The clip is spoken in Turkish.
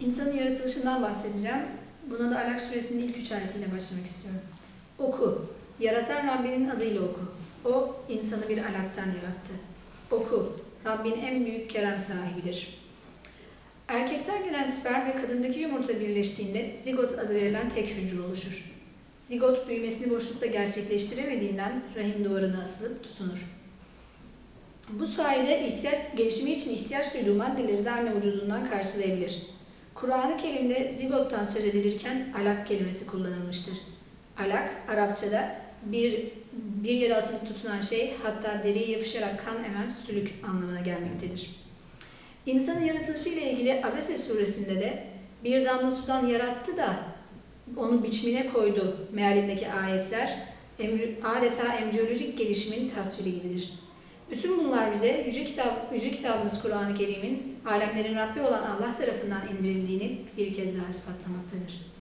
İnsanın yaratılışından bahsedeceğim. Buna da Alak suresinin ilk üç ayetiyle başlamak istiyorum. Oku. Yaratan Rabbinin adıyla oku. O insanı bir alaktan yarattı. Oku. Rabbin en büyük kerem sahibidir. Erkekten gelen sperm ve kadındaki yumurta birleştiğinde zigot adı verilen tek hücre oluşur. Zigot büyümesini boşlukta gerçekleştiremediğinden rahim duvarına asılıp tutunur. Bu sayede ihtiyaç, gelişimi için ihtiyaç duyduğu maddeleri de anne vücudundan karşılayabilir. Kur'an-ı Kerim'de zigottan söz edilirken alak kelimesi kullanılmıştır. Alak, Arapçada bir, bir yere asılıp tutunan şey, hatta deriye yapışarak kan emen sülük anlamına gelmektedir. İnsanın yaratılışı ile ilgili Abese suresinde de bir damla sudan yarattı da onu biçimine koydu mealindeki ayetler adeta embriyolojik gelişimin tasviri gibidir. Bütün bunlar bize Yüce, Kitap, Yüce Kitabımız Kur'an-ı Kerim'in alemlerin Rabbi olan Allah tarafından indirildiğini bir kez daha ispatlamaktadır.